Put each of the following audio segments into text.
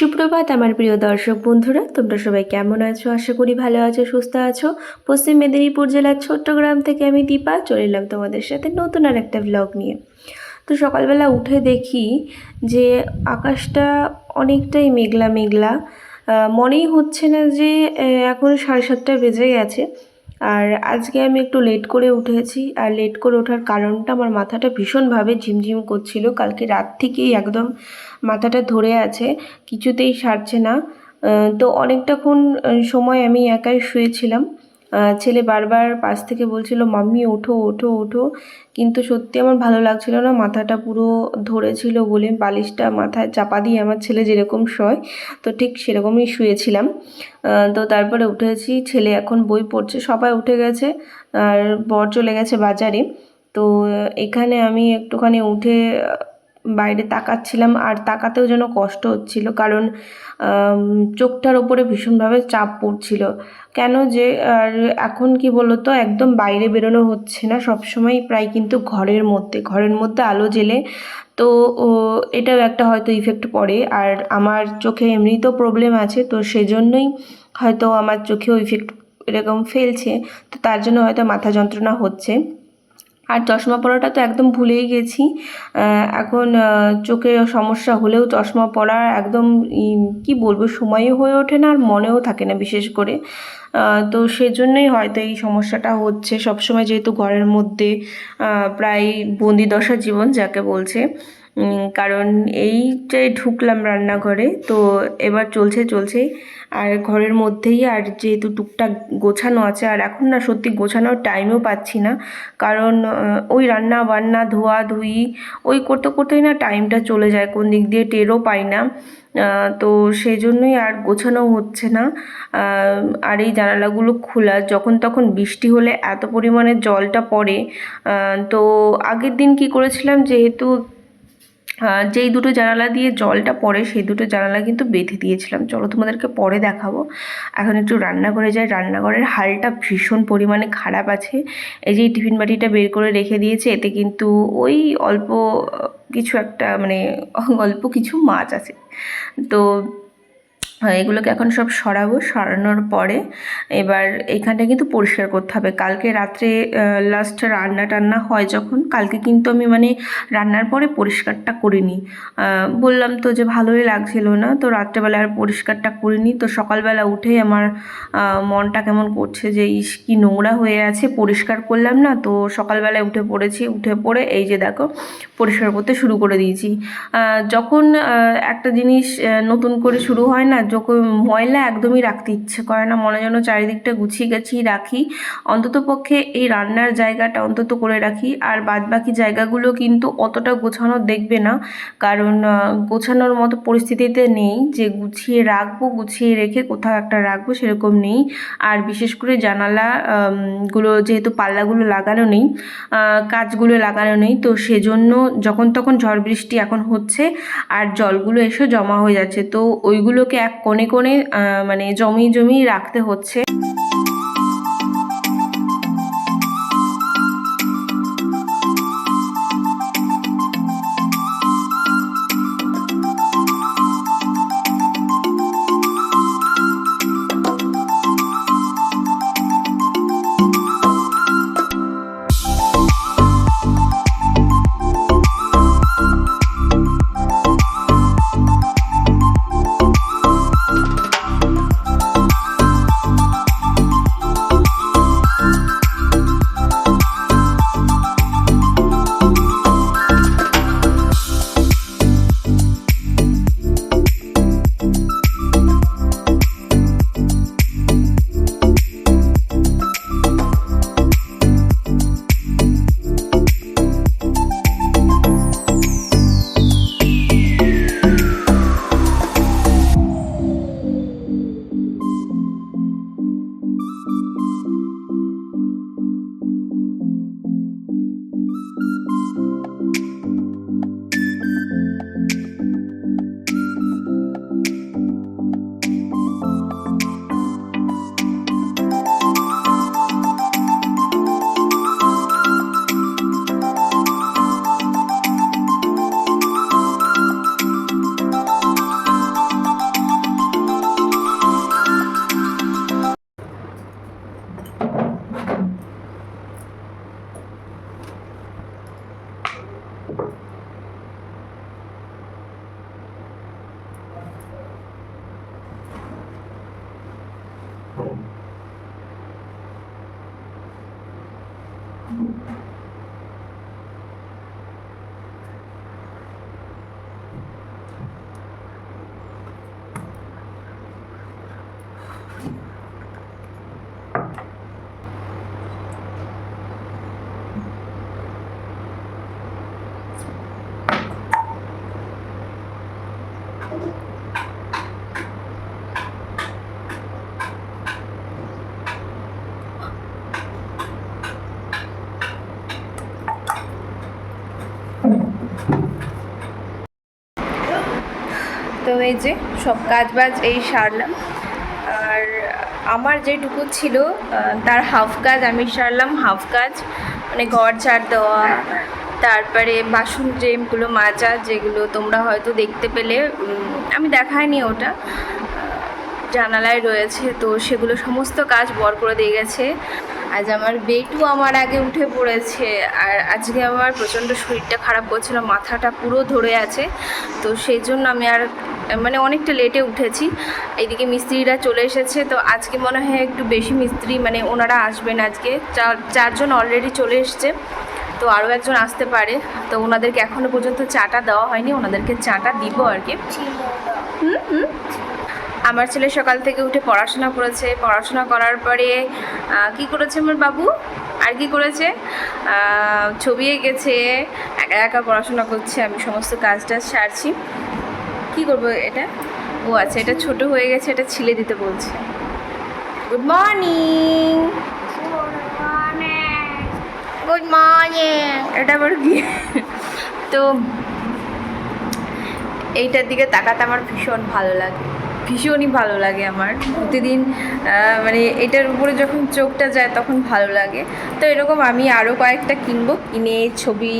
সুপ্রভাত আমার প্রিয় দর্শক বন্ধুরা, তোমরা সবাই কেমন আছো? আশা করি ভালো আছো, সুস্থ আছো। পশ্চিম মেদিনীপুর জেলার ছোট্ট গ্রাম থেকে আমি দীপা, চলে এলাম তোমাদের সাথে নতুন আর একটা ব্লগ নিয়ে। তো সকালবেলা উঠে দেখি যে আকাশটা অনেকটাই মেঘলা মেঘলা। মনেই হচ্ছে না যে এখন সাড়ে সাতটা বেজে গেছে। আর আজকে আমি একটু লেট করে উঠেছি। আর লেট করে ওঠার কারণটা আমার মাথাটা ভীষণভাবে ঝিমঝিম করছিল। কালকে রাত থেকেই একদম মাথাটা ধরে আছে, কিছুতেই সারছে না। তো অনেকটাক্ষণ সময় আমি একাই শুয়েছিলাম। ছেলে বারবার পাশ থেকে বলছিল, মাম্মি, ওঠো ওঠো ওঠো। কিন্তু সত্যি আমার ভালো লাগছিল না, মাথাটা পুরো ধরেছিল বলে, বালিশটা মাথায় চাপা দিয়ে আমার ছেলে যেরকম শয়, তো ঠিক সেরকমই শুয়েছিলাম। তো তারপরে উঠেছি, ছেলে এখন বই পড়ছে, সবাই উঠে গেছে, আর বর চলে গেছে বাজারে। তো এখানে আমি একটুখানি উঠে বাইরে তাকাচ্ছিলাম আর তাকাতেও যেন কষ্ট হচ্ছিল, কারণ চোখটার ওপরে ভীষণভাবে চাপ পড়ছিল। কেন যে, আর এখন কি বলতো, একদম বাইরে বেরোনো হচ্ছে না সবসময় প্রায় কিন্তু ঘরের মধ্যে ঘরের মধ্যে আলো জ্বেলে তো এটাও একটা হয়তো ইফেক্ট পড়ে, আর আমার চোখে এমনিতেও প্রবলেম আছে, তো সেজন্যই হয়তো আমার চোখেও ইফেক্ট এরকম ফেলছে। তো তার জন্য হয়তো মাথা যন্ত্রণা হচ্ছে। আর চশমা পরাটা তো একদম ভুলেই গেছি। এখন চোখে সমস্যা হলেও চশমা পরা একদম কি বলব, সময়ও হয়ে ওঠে না আর মনেও থাকে না বিশেষ করে। তো সেজন্যই হয়তো এই সমস্যাটা হচ্ছে। সবসময় যেহেতু ঘরের মধ্যে প্রায় বন্দিদশা জীবন যাকে বলছে। কারণ এইটাই ঢুকলাম রান্নাঘরে, তো এবার চলছে চলছে। আর ঘরের মধ্যেই আর যেহেতু টুকটাক গোছানো আছে, আর এখন না সত্যি গোছানোর টাইমও পাচ্ছি না। কারণ ওই রান্না বান্না, ধোয়া ধুই, ওই করতে করতেই না টাইমটা চলে যায়, কোন দিক দিয়ে টেরও পাই না। তো সেই জন্যই আর গোছানো হচ্ছে না। আর এই জানালাগুলো খোলা, যখন তখন বৃষ্টি হলে এত পরিমাণে জলটা পড়ে। তো আগের দিন কি করেছিলাম, যেহেতু যেই দুটো জানালা দিয়ে জলটা পড়ে, সেই দুটো জানালা কিন্তু বেঁধে দিয়েছিলাম। চলো তোমাদেরকে পরে দেখাবো। এখন একটু রান্নাঘরে যাই। রান্নাঘরের হালটা ভীষণ পরিমাণে খারাপ আছে। এই যে টিফিন বাটিটা বের করে রেখে দিয়েছে, এতে কিন্তু ওই অল্প কিছু একটা মানে অল্প কিছু মাছ আছে। তো এগুলোকে এখন সব সরাবো, সরানোর পরে এবার এখানটা কিন্তু পরিষ্কার করতে হবে। কালকে রাত্রে লাস্ট রান্না টান্না হয় যখন, কালকে কিন্তু আমি মানে রান্নার পরে পরিষ্কারটা করিনি। বললাম তো যে ভালোই লাগছিল না, তো রাত্রেবেলা আর পরিষ্কারটা করিনি। তো সকালবেলা উঠেই আমার মনটা কেমন করছে যে ইস, কি নোংরা হয়ে আছে, পরিষ্কার করলাম না। তো সকালবেলায় উঠে পড়েছি, উঠে পড়ে এই যে দেখো, পরিষ্কার করতে শুরু করে দিয়েছি। যখন একটা জিনিস নতুন করে শুরু হয় না ময়লা একদমই রাখতে ইচ্ছে করে না মনে যেন চারিদিকটা গুছিয়ে গাছিয়ে রাখি। অন্তত পক্ষে এই রান্নার জায়গাটা অন্তত করে রাখি। আর বাদ বাকি জায়গাগুলো কিন্তু অতটা গোছানো দেখবে না। কারণ গোছানোর মতো পরিস্থিতিতে নেই যে গুছিয়ে রাখব গুছিয়ে রেখে কোথাও একটা রাখব সেরকম নেই। আর বিশেষ করে জানালা গুলো যেহেতু পাল্লাগুলো লাগানো নেই আহ, কাচগুলো লাগানো নেই তো সেজন্য যখন তখন ঝড় বৃষ্টি এখন হচ্ছে আর জলগুলো এসে জমা হয়ে যাচ্ছে। তো ওইগুলোকে এক কোণে কোণে মানে জমিয়ে জমিয়ে রাখতে হচ্ছে। তো এই যে সব কাজ বাজ এই সারলাম। আর আমার যেটুকু ছিল তার হাফ কাজ, আমি সারলাম হাফ কাজ। মানে ঘর ঝাড় দেওয়া তারপরে বাসন যেগুলো মাজা, যেগুলো তোমরা হয়তো দেখতে পেলে আমি দেখাইনি ওটা। জানালায় রয়েছে, তো সেগুলো সমস্ত কাজ বর করে দিয়ে গেছে। আজ আমার বেটু আমার আগে উঠে পড়েছে, আর আজকে আমার প্রচণ্ড শরীরটা খারাপ করছিল, মাথাটা পুরো ধরে আছে। তো সেই জন্য আমি আর মানে অনেকটা লেটে উঠেছি। এইদিকে মিস্ত্রিরা চলে এসেছে, তো আজকে মনে হয় একটু বেশি মিস্ত্রি মানে ওনারা আসবেন আজকে। চার, চারজন অলরেডি চলে এসছে। তো আরও একজন আসতে পারে। তো ওনাদেরকে এখনও পর্যন্ত চাটা দেওয়া হয়নি, ওনাদেরকে চাটা দিব আর কি। আমার ছেলে সকাল থেকে উঠে পড়াশোনা করেছে। পড়াশোনা করার পরে কি করেছে আমার বাবু? আর কি করেছে? ছবি এঁকেছে, একা একা পড়াশোনা করছে, আমি সমস্ত কাজ টাজ সারছি। কি করব এটা? ও আচ্ছা এটা ছোট হয়ে গেছে, এটা ছিলে দিতে বলছে। Good morning good morning. এটা আবার কি? তো এইটার দিকে তাকাতে আমার ভীষণ ভালো লাগে। ভীষণই ভালো লাগে আমার। প্রতিদিন মানে এটার উপরে যখন চোখটা যায় তখন ভালো লাগে। তো এরকম আমি আরও কয়েকটা কিনবো, কিনে ছবি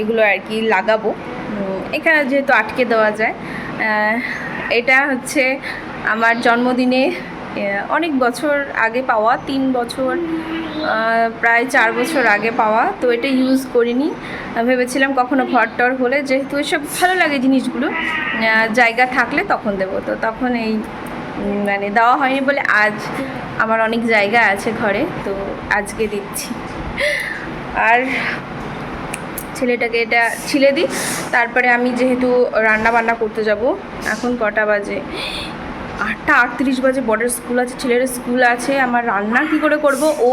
এগুলো আর কি লাগাবো। এখানে যেহেতু আটকে দেওয়া যায়। এটা হচ্ছে আমার জন্মদিনে অনেক বছর আগে পাওয়া, তিন বছর প্রায় চার বছর আগে পাওয়া, তো এটা ইউজ করিনি। ভেবেছিলাম কখনো ঘর টর হলে, যেহেতু এসব ভালো লাগে জিনিসগুলো জায়গা থাকলে তখন দেবো। তো তখন এই মানে দেওয়া হয়নি বলে আজ আমার অনেক জায়গা আছে ঘরে, তো আজকে দিচ্ছি। আর ছেলেটাকে এটা ছিলে দিই, তারপরে আমি যেহেতু রান্না বান্না করতে যাব, এখন কটা বাজে? আটটা আটত্রিশ বাজে বড়ের স্কুল আছে, ছেলের স্কুল আছে, আমার রান্না কি করে করব? ও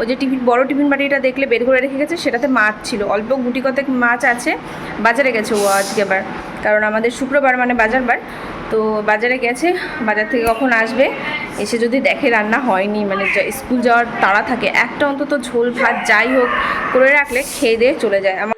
ওই যে টিফিন, বড় টিফিন বাটিটা দেখলে বের করে রেখে গেছে, সেটাতে মাছ ছিল। অল্প গুটি কতেক মাছ আছে, বাজারে গেছে ও আজকে আবার। কারণ আমাদের শুক্রবার মানে বাজারবার তো বাজারে গেছে, বাজার থেকে কখন আসবে? এসে যদি দেখে রান্না হয়নি মানে স্কুল যাওয়ার তাড়া থাকে, একটা অন্তত ঝোল ভাত যাই হোক করে রাখলে খেয়ে দিয়ে চলে যায়। আমার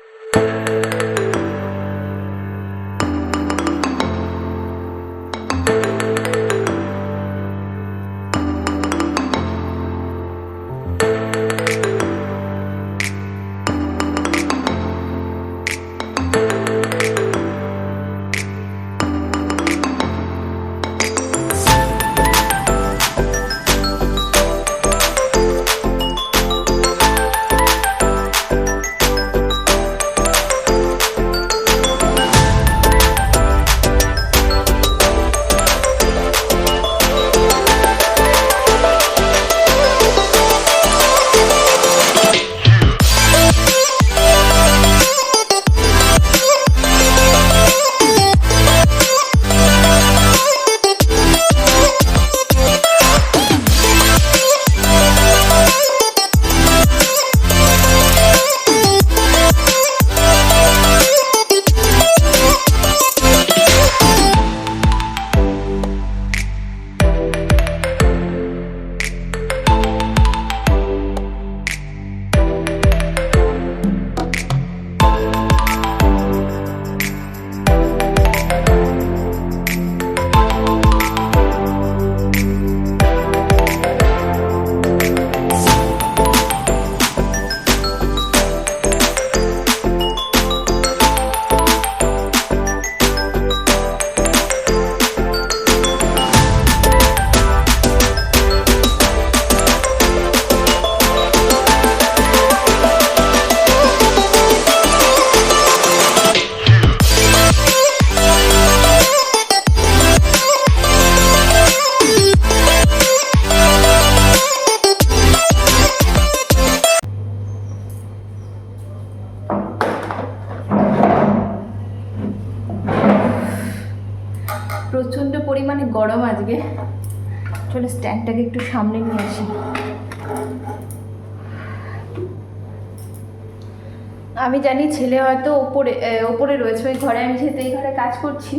আমি জানি ছেলে হয়তো ওপরে ওপরে রয়েছে ওই ঘরে, আমি যেহেতু এই ঘরে কাজ করছি।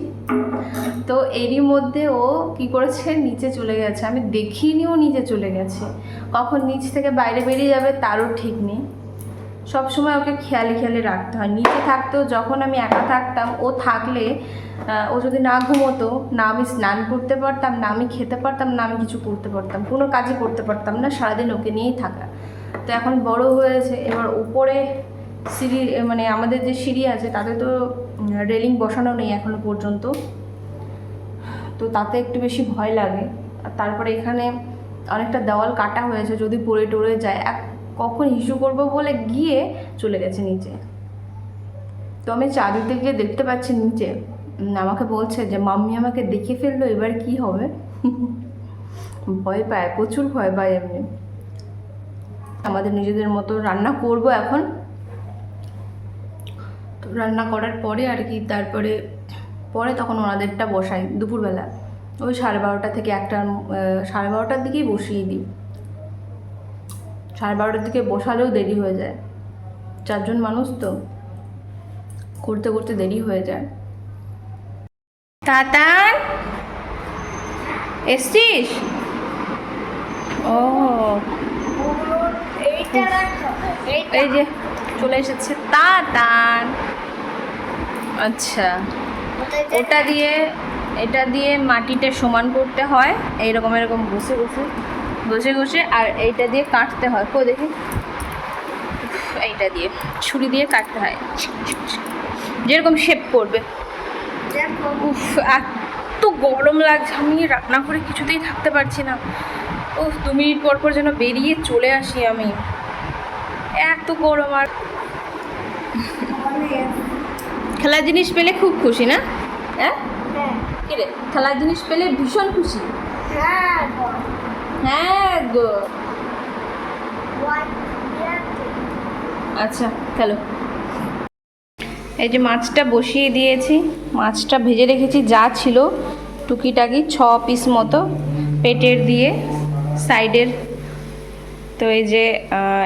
তো এরই মধ্যে ও কি করেছে? নিচে চলে গেছে। আমি দেখিনি ও নিচে চলে গেছে। কখন নিচ থেকে বাইরে বেরিয়ে যাবে তারও ঠিক নেই। সব সময় ওকে খেয়ালে খেয়ালে রাখতে হয়। নিচে থাকতেও যখন আমি একা থাকতাম, ও থাকলে ও যদি না ঘুমোতো, না আমি স্নান করতে পারতাম, না আমি খেতে পারতাম, না আমি কিছু করতে পারতাম। কোনো কাজই করতে পারতাম না, সারাদিন ওকে নিয়েই থাকা। তো এখন বড় হয়েছে। এবার উপরে সিঁড়ি মানে আমাদের যে সিঁড়ি আছে, তাতে তো রেলিং বসানো নেই এখনও পর্যন্ত। তো তাতে একটু বেশি ভয় লাগে। আর তারপরে এখানে অনেকটা দেওয়াল কাটা হয়েছে, যদি পড়ে টড়ে যায়। এক, কখন ইস্যু করব বলে গিয়ে চলে গেছে নিচে। তো আমি চারিদিকে গিয়ে দেখতে পাচ্ছি নিচে। আমাকে বলছে যে, মাম্মি আমাকে দেখে ফেলল, এবার কি হবে? ভয় পায়, প্রচুর ভয় পায় এমনি। আমাদের নিজেদের মতো রান্না করব এখন। রান্না করার পরে আর কি তারপরে পরে তখন ওনাদেরটা বসাই দুপুরবেলা। ওই সাড়ে বারোটা থেকে একটা সাড়ে বারোটার দিকেই বসিয়ে দিই। সাড়ে বারোটার দিকে বসালেও দেরি হয়ে যায়। চারজন মানুষ তো করতে করতে দেরি হয়ে যায়। তাতান এসছিস? ও। এই যে চলে এসেছে তাতান। আচ্ছা। ওটা দিয়ে, এটা দিয়ে মাটিটা সমান করতে হয়, এইরকম, এরকম বসে বসে বসে বসে, আর এইটা দিয়ে কাটতে হয়। কো দেখি? এইটা দিয়ে, ছুরি দিয়ে কাটতে হয়। যেরকম শেপ করবে। উফ, এত গরম লাগছে, আমি রান্না করে কিছুতেই থাকতে পারছি না। ও দু মিনিট পর পর যেন বেরিয়ে চলে আসি আমি। এত গরম আর খেলার জিনিস পেলে খুব খুশি না? হ্যাঁ। কিরে খেলার জিনিস পেলে ভীষণ খুশি। হ্যাঁ গো। হ্যাঁ গো আচ্ছা খেলো। এই যে মাছটা বসিয়ে দিয়েছি মাছটা ভেজে রেখেছি যা ছিল টুকিটাকি ছ পিস মতো পেটের দিয়ে সাইডের। তো এই যে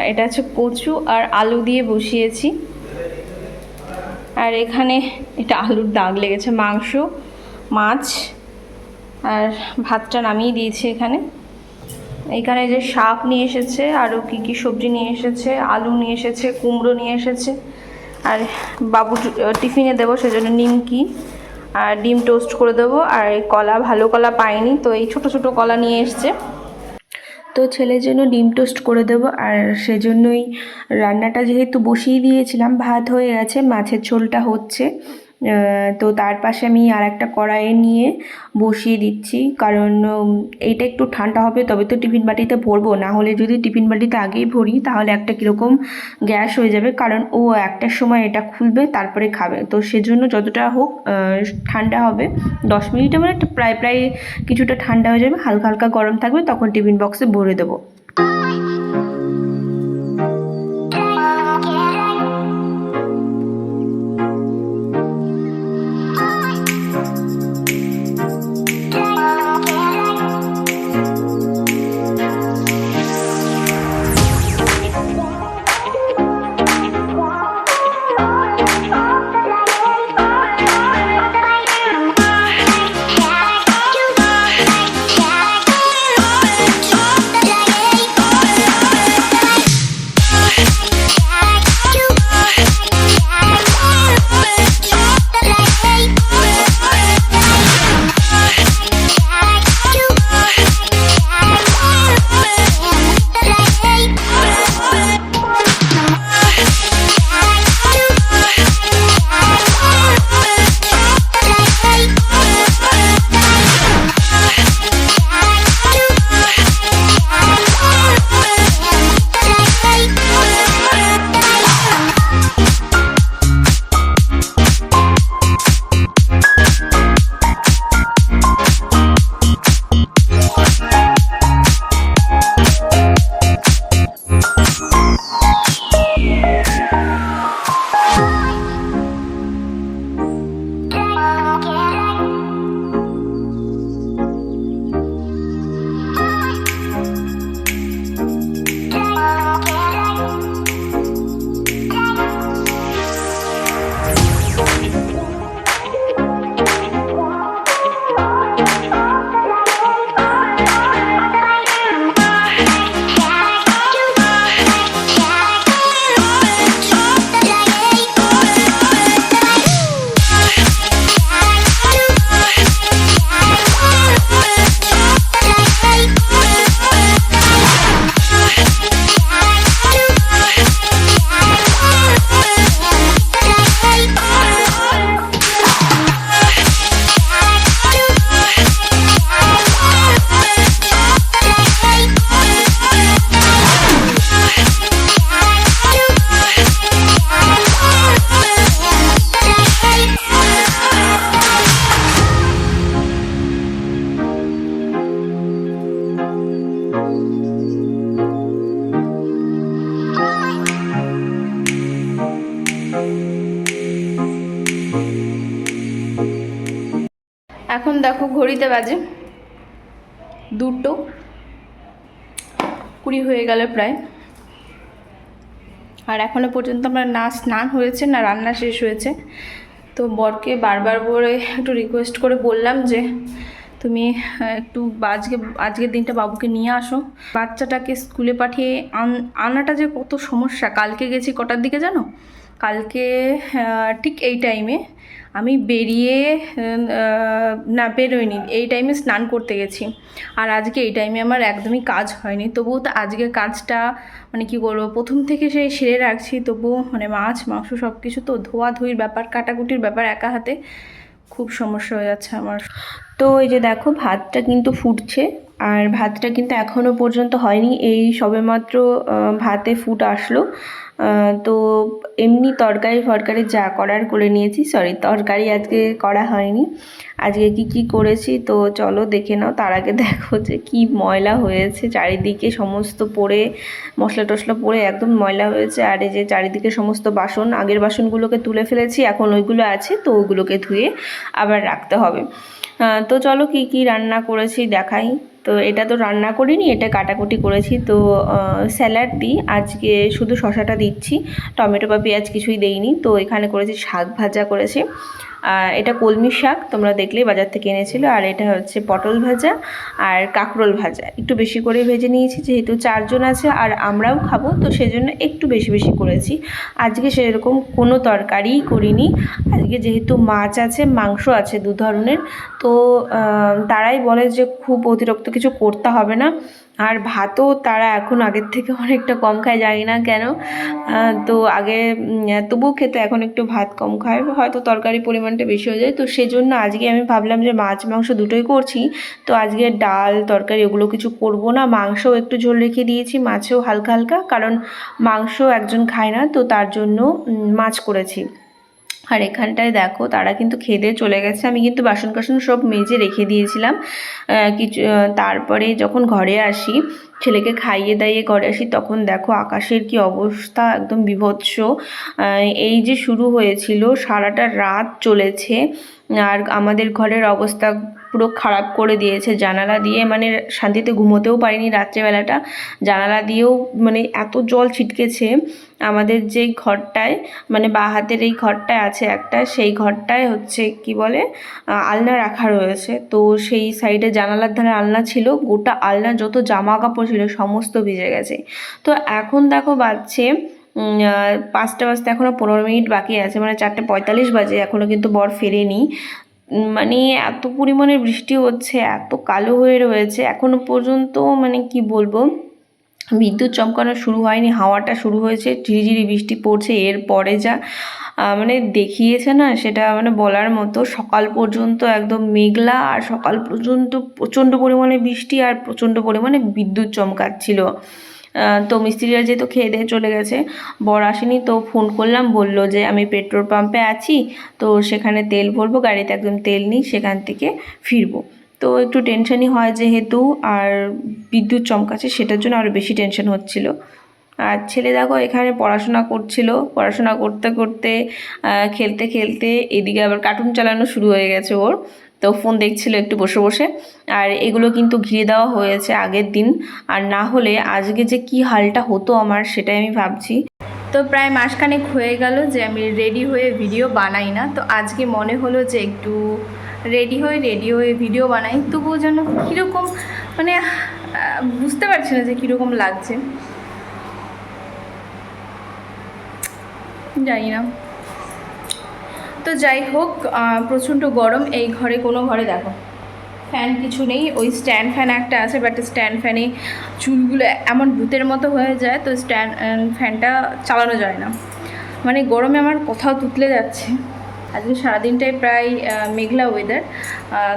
এটা হচ্ছে কচু আর আলু দিয়ে বসিয়েছি। আর এখানে এটা আলুর দাগ লেগেছে, মাংস, মাছ আর ভাতটা নামিয়ে দিয়েছি এখানে। এখানে যে শাক নিয়ে এসেছে, আরও কী কী সবজি নিয়ে এসেছে, আলু নিয়ে এসেছে, কুমড়ো নিয়ে এসেছে, আর বাবু টিফিনে দেবো সেজন্য নিমকি, আর ডিম টোস্ট করে দেবো, আর কলা, ভালো কলা পাইনি, তো এই ছোট ছোট কলা নিয়ে এসছে। তো ছেলের জন্য ডিম টোস্ট করে দেব। আর সেজন্যই রান্নাটা যেহেতু বসিয়ে দিয়েছিলাম, ভাত হয়ে গেছে, মাছের ঝোলটা হচ্ছে। তো তার পাশে আমি আর একটা কড়াইয়ে নিয়ে বসিয়ে দিচ্ছি। কারণ এইটা একটু ঠান্ডা হবে, তবে তো টিফিন বাটিতে ভরবো। না হলে যদি টিফিন বাটিতে আগেই ভরি, তাহলে একটা কীরকম গ্যাস হয়ে যাবে। কারণ ও একটার সময় এটা খুলবে, তারপরে খাবে। তো সেজন্য যতটা হোক ঠান্ডা হবে। দশ মিনিটে মানে প্রায় প্রায় কিছুটা ঠান্ডা হয়ে যাবে। হালকা হালকা গরম থাকবে, তখন টিফিন বক্সে ভরে দেবো। ঘড়িতে বাজে দুটো। কুড়ি হয়ে গেল প্রায়। আর এখনও পর্যন্ত আমরা না স্নান হয়েছে, না রান্না শেষ হয়েছে। তো বরকে বারবার করে একটু রিকোয়েস্ট করে বললাম যে, তুমি একটু আজকে, আজকের দিনটা বাবুকে নিয়ে আসো। বাচ্চাটাকে স্কুলে পাঠিয়ে আন- আনাটা যে কত সমস্যা। কালকে গেছি কটার দিকে জানো? কালকে ঠিক এই টাইমে আমি বেরিয়ে না বেরোয়নি, এই টাইমে স্নান করতে গেছি। আর আজকে এই টাইমে আমার একদমই কাজ হয়নি। তবুও তো আজকে কাজটা মানে কি বলব, প্রথম থেকে সেই সেরে রাখছি। তবুও মানে মাছ, মাংস সব কিছু তো ধোয়া ধুইর ব্যাপার, কাটাকুটির ব্যাপার একা হাতে খুব সমস্যা হয়ে যাচ্ছে আমার। তো এই যে দেখো, ভাতটা কিন্তু ফুটছে, আর ভাতটা কিন্তু এখনও পর্যন্ত হয়নি। এই সবেমাত্র ভাতে ফুট আসলো। তো এমনি তরকারি ফরকারি যা করার করে নিয়েছি। সরি তরকারি আজকে করা হয়নি। আজকে কি কি করেছি তো চলো দেখে নাও। তার আগে দেখো যে কি ময়লা হয়েছে। চারিদিকে সমস্ত পড়ে, মশলা টশলা পড়ে একদম ময়লা হয়েছে। আর এই যে চারিদিকে সমস্ত বাসন, আগের বাসনগুলোকে তুলে ফেলেছি। এখন ওইগুলো আছে তো ওগুলোকে ধুয়ে আবার রাখতে হবে। তো চলো কি কি রান্না করেছি দেখাই। তো এটা তো রান্না করিনি, এটা কাটাকুটি করেছি। তো স্যালাড দিই। আজকে শুধু শশাটা দিচ্ছি, টমেটো বা পেঁয়াজ কিছুই দেইনি। তো এখানে করেছি শাক ভাজা করেছি। আর এটা কলমি শাক, তোমরা দেখলেই বাজার থেকে এনেছিল। আর এটা হচ্ছে পটল ভাজা আর কাঁকরোল ভাজা। একটু বেশি করে ভেজে নিয়েছি, যেহেতু চারজন আছে আর আমরাও খাব, তো সেজন্য একটু বেশি বেশি করেছি। আজকে সেরকম কোনো তরকারিই করিনি। আজকে যেহেতু মাছ আছে, মাংস আছে দু ধরনের, তো তারাই বলে যে খুব অতিরিক্ত কিছু করতে হবে না। আর ভাতও তারা এখন আগের থেকে অনেকটা কম খায়, জানি না কেন। তো আগে তবুও খেতে এখন একটু ভাত কম খায়, হয়তো তরকারি পরিমাণটা বেশি হয়ে যায়। তো সেজন্য আজকে আমি ভাবলাম যে মাছ, মাংস দুটোই করছি। তো আজকে ডাল, তরকারি ওগুলো কিছু করব না, মাংসও একটু ঝোল রেখে দিয়েছি, মাছেও হালকা হালকা, কারণ মাংস একজন খায় না, তো তার জন্য মাছ করেছি। আর এখানটায় দেখো, তারা কিন্তু খেদে চলে গেছে। আমি কিন্তু বাসন কাসন সব মেজে রেখে দিয়েছিলাম। কিছু তারপরে যখন ঘরে আসি, ছেলেকে খাইয়ে দাইয়ে ঘরে আসি, তখন দেখো আকাশের কি অবস্থা একদম বিভৎস। এই যে শুরু হয়েছিল, সারাটা রাত চলেছে। আর আমাদের ঘরের অবস্থা পুরো খারাপ করে দিয়েছে জানালা দিয়ে। মানে শান্তিতে ঘুমোতেও পারিনি রাত্রেবেলাটা। জানালা দিয়েও মানে এত জল ছিটকেছে আমাদের যেই ঘরটায় মানে বা হাতের এই ঘরটায় আছে একটা, সেই ঘরটায় হচ্ছে কি বলে আলনা রাখা রয়েছে। তো সেই সাইডে জানালার ধারে আলনা ছিল, গোটা আলনা যত জামা কাপড় ছিল সমস্ত ভিজে গেছে। তো এখন দেখো বাজছে পাঁচটা বাজতে এখনও পনেরো মিনিট বাকি আছে মানে চারটে পঁয়তাল্লিশ বাজে এখনও কিন্তু বর ফেরেনি। মানে এত পরিমাণে বৃষ্টি হচ্ছে, এত কালো হয়ে রয়েছে, এখনও পর্যন্ত মানে কি বলব? বিদ্যুৎ চমকানো শুরু হয়নি, হাওয়াটা শুরু হয়েছে, ঝিরিঝিরি বৃষ্টি পড়ছে এর পরে যা মানে দেখিয়েছে না সেটা মানে বলার মতো, সকাল পর্যন্ত একদম মেঘলা, আর সকাল পর্যন্ত প্রচণ্ড পরিমাণে বৃষ্টি আর প্রচণ্ড পরিমাণে বিদ্যুৎ চমকাচ্ছিল। তো মিস্ত্রিরা যেহেতু খেয়ে দিয়ে চলে গেছে, বর আসেনি তো ফোন করলাম, বলল যে আমি পেট্রোল পাম্পে আছি, তো সেখানে তেল ভরবো, গাড়িতে একদম তেল নিই, সেখান থেকে ফিরবো। তো একটু টেনশনই হয় যেহেতু, আর বিদ্যুৎ চমকাচ্ছে, সেটার জন্য আরও বেশি টেনশন হচ্ছিল। আর ছেলে দেখো এখানে পড়াশোনা করছিল, পড়াশোনা করতে করতে খেলতে খেলতে এদিকে আবার কার্টুন চালানো শুরু হয়ে গেছে ওর। তো ফোন দেখছিল একটু বসে বসে। আর এগুলো কিন্তু ঘিরে দেওয়া হয়েছে আগের দিন। আর না হলে আজকে যে কি হালটা হতো আমার সেটাই আমি ভাবছি। তো প্রায় মাসখানেক হয়ে গেল যে আমি রেডি হয়ে ভিডিও বানাই না। তো আজকে মনে হলো যে একটু রেডি হয়ে রেডি হয়ে ভিডিও বানাই। তবুও যেন কীরকম মানে বুঝতে পারছি না যে কীরকম লাগছে। জানি না। তো যাই হোক প্রচণ্ড গরম, এই ঘরে, কোনো ঘরে দেখো, ফ্যান কিছু নেই, ওই স্ট্যান্ড ফ্যান একটা আছে বাট স্ট্যান্ড ফ্যানে চুলগুলো এমন ভূতের মতো হয়ে যায়, তো স্ট্যান্ড ফ্যানটা চালানো যায় না। মানে গরমে আমার কোথাও তুতলে যাচ্ছে। আজকে সারাদিনটাই প্রায় মেঘলা ওয়েদার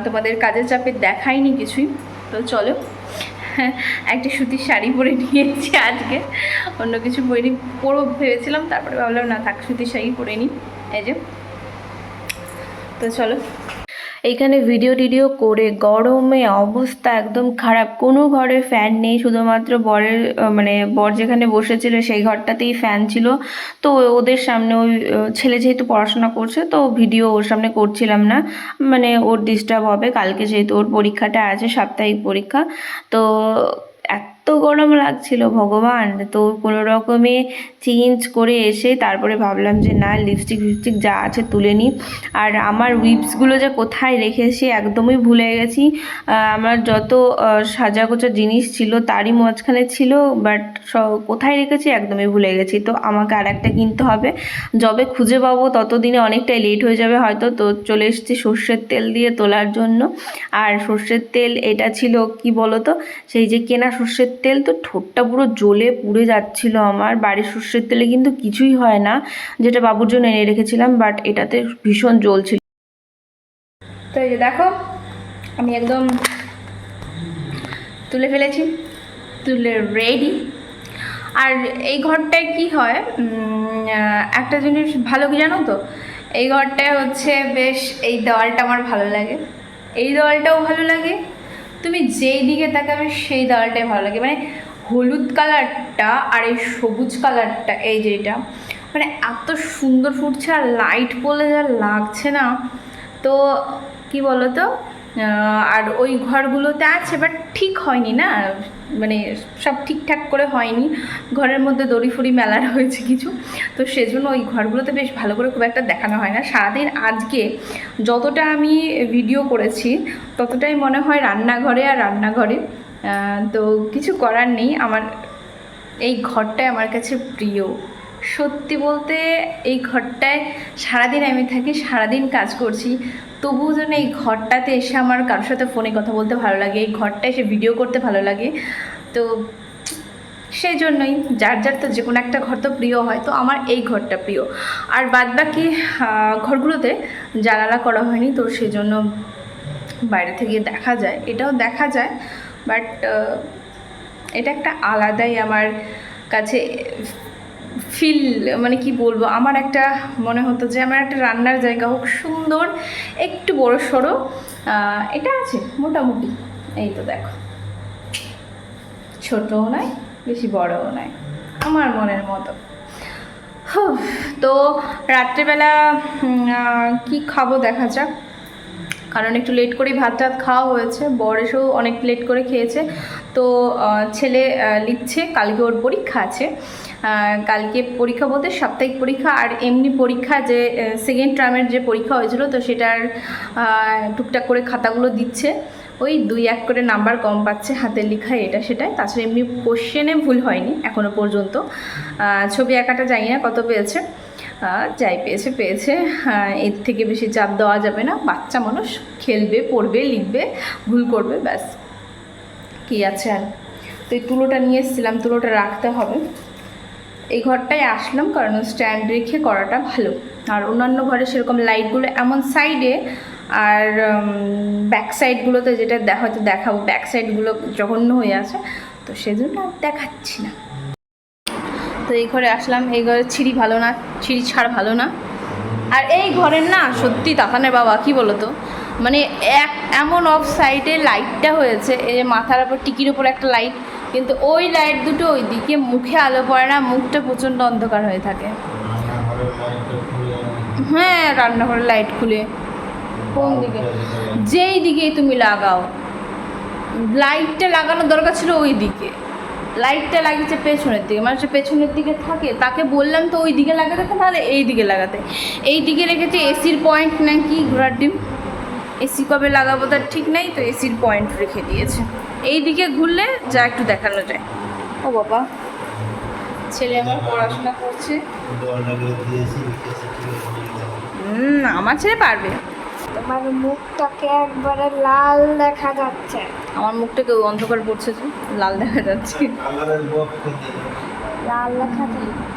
তোমাদের কাজের চাপে দেখায়নি কিছুই, তো চলো, একটা সুতির শাড়ি পরে নিয়েছি আজকে, অন্য কিছু পরো ভেবেছিলাম, তারপরে ভাবলাম না থাক সুতির শাড়ি পরে নিই, এই যে। তো চলো। এইখানে ভিডিও টিডিও করে গরমে অবস্থা একদম খারাপ। কোনো ঘরে ফ্যান নেই, শুধুমাত্র বরের মানে বর যেখানে বসেছিল সেই ঘরটাতেই ফ্যান ছিল। তো ওদের সামনে ওই ছেলে যেহেতু পড়াশোনা করছে, তো ভিডিও ওর সামনে করছিলাম না। মানে ওর ডিস্টার্ব হবে, কালকে যেহেতু ওর পরীক্ষাটা আছে, সাপ্তাহিক পরীক্ষা। তো এত গরম লাগছিল ভগবান। তো কোনো রকমে চেঞ্জ করে এসে তারপরে ভাবলাম যে না লিপস্টিক ফিপস্টিক যা আছে তুলে নিই। আর আমার উইপসগুলো যে কোথায় রেখেছি একদমই ভুলে গেছি। আমার যত আহ, সাজা গোছা জিনিস ছিল তারই মাঝখানে ছিল বাট কোথায় রেখেছি একদমই ভুলে গেছি। তো আমাকে আর একটা কিনতে হবে। যবে খুঁজে পাবো ততদিনে অনেকটাই লেট হয়ে যাবে হয়তো। তো চলে এসেছি সর্ষের তেল দিয়ে তোলার জন্য। আর সর্ষের তেল এটা ছিল কি বলো তো সেই যে কেনা সর্ষের তেল তো ঠোঁটটা পুরো জ্বলে পুড়ে যাচ্ছিল আমার। বাড়ির সর্ষের তেলে কিন্তু কিছুই হয় না, যেটা বাবুর জন্য এনে রেখেছিলাম বাট এটাতে ভীষণ জ্বলছিল। তো এই যে দেখো, আমি একদম তুলে ফেলেছি, তুলে রেডি আর এই ঘরটায় কি হয় একটা জিনিস ভালো কি জানো তো? এই ঘরটায় হচ্ছে বেশ, এই দেওয়ালটা আমার ভালো লাগে। এই দেওয়ালটাও ভালো লাগে তুমি যেই দিকে তাকাবে সেই দেওয়ালটাই ভালো লাগে। মানে হলুদ কালারটা আর এই সবুজ কালারটা, এই যেটা মানে এত সুন্দর ফুটছে আর লাইট পড়লে যা লাগছে না। তো কি বলো তো আর ওই ঘরগুলোতে আছে বাট ঠিক হয়নি না? মানে সব ঠিকঠাক করে হয়নি। ঘরের মধ্যে দড়ি ফুড়ি মেলা রয়েছে কিছু। তো সেজন্য ওই ঘরগুলোতে বেশ ভালো করে খুব একটা দেখানো হয় না। সারাদিন আজকে যতটা আমি ভিডিও করেছি, ততটাই মনে হয় রান্নাঘরে আর রান্নাঘরে। তো কিছু করার নেই। আমার এই ঘরটাই আমার কাছে প্রিয়। সত্যি বলতে এই ঘরটায় সারাদিন আমি থাকি, সারাদিন কাজ করছি। তবুও যেন এই ঘরটাতে এসে আমার কারোর সাথে ফোনে কথা বলতে ভালো লাগে, এই ঘরটা এসে ভিডিও করতে ভালো লাগে। তো সেই জন্যই, যার যার তো যে কোনো একটা ঘর তো প্রিয় হয়, তো আমার এই ঘরটা প্রিয়। আর বাদ বাকি ঘরগুলোতে জানালা করা হয়নি, তো সেই জন্য বাইরে থেকে দেখা যায়। এটাও দেখা যায় বাট এটা একটা আলাদাই আমার কাছে ফিল মানে কি বলব, আমার একটা মনে হতো যে আমার একটা রান্নার জায়গা হোক, সুন্দর, একটু বড় সড়ো এটা আছে, মোটামুটি। এই তো দেখো। ছোটও নয় বেশি বড়ও নয় আমার মনের মতো। তো রাত্রেবেলা কি খাব দেখা যাক। কারণ একটু লেট করেই ভাত টাত খাওয়া হয়েছে, বর এসেও অনেক লেট করে খেয়েছে। তো ছেলে লিখছে, কালকে ওর পরীক্ষা আছে। কালকে পরীক্ষা বলতে সাপ্তাহিক পরীক্ষা, আর এমনি পরীক্ষা যে সেকেন্ড টার্মের যে পরীক্ষা হয়েছিল, তো সেটার টুকটাক করে খাতাগুলো দিচ্ছে। ওই দুই এক করে নাম্বার কম পাচ্ছে হাতের লেখা এটা সেটাই। তাছাড়া এমনি কোশ্চেনে ভুল হয়নি এখনও পর্যন্ত। ছবি আঁকাটা জানি না কত পেয়েছে। যাই পেয়েছে পেয়েছে। এর থেকে বেশি চাপ দেওয়া যাবে না। বাচ্চা মানুষ খেলবে, পড়বে, লিখবে, ভুল করবে, ব্যাস। কি আছে আর? তো এই তুলোটা নিয়ে এসেছিলাম, তুলোটা রাখতে হবে। এই ঘরটায় আসলাম কারণ স্ট্যান্ড রেখে করাটা ভালো। আর অন্যান্য ঘরে সেরকম লাইটগুলো এমন সাইডে আর ব্যাক সাইডগুলোতে যেটা হয়তো দেখাবো ব্যাক সাইডগুলো জঘন্য হয়ে আছে, তো সেজন্য আর দেখাচ্ছি না। তো এই ঘরে আসলাম, এই ঘরে ছিঁড়ি ভালো না, ছিঁড়ি ছাড় ভালো না। আর এই ঘরের না, সত্যি তাকানের বাবা, কি বলো তো মানে এক, এমন অফ সাইডে লাইটটা হয়েছে, এই যে মাথার উপর, টিকির উপর একটা লাইট কিন্তু ওই লাইট দুটো ওই দিকে মুখে আলো পড়ে না মুখটা প্রচণ্ড অন্ধকার হয়ে থাকে। হ্যাঁ রান্নাঘরের লাইট খুলে। কোন দিকে? যেই দিকেই তুমি লাগাও লাইটটা লাগানোর দরকার ছিল ওই দিকে। লাইটটা লাগিয়েছে পেছনের দিকে। মানে পেছনের দিকে থাকে তাকে বললাম তো ওই দিকে লাগাতে তাহলে এই দিকে লাগাতে। এই দিকে রেখেছে এসির পয়েন্ট নাকি ঘোড়ার ডিম? এসি কবে লাগাবো তার ঠিক নেই তো এসির পয়েন্ট রেখে দিয়েছে। এই দিকে ঘুরলে যা একটু দেখানো যায়। ও বাবা। ছেলে আমার পড়াশোনা করছে। হুম আমার ছেলে পারবে। তোমার মুখটাকে একবারে লাল দেখা যাচ্ছে। আমার মুখটাকে অন্ধকার পড়ছে যে লাল দেখা যাচ্ছে। লাল দেখা যাচ্ছে।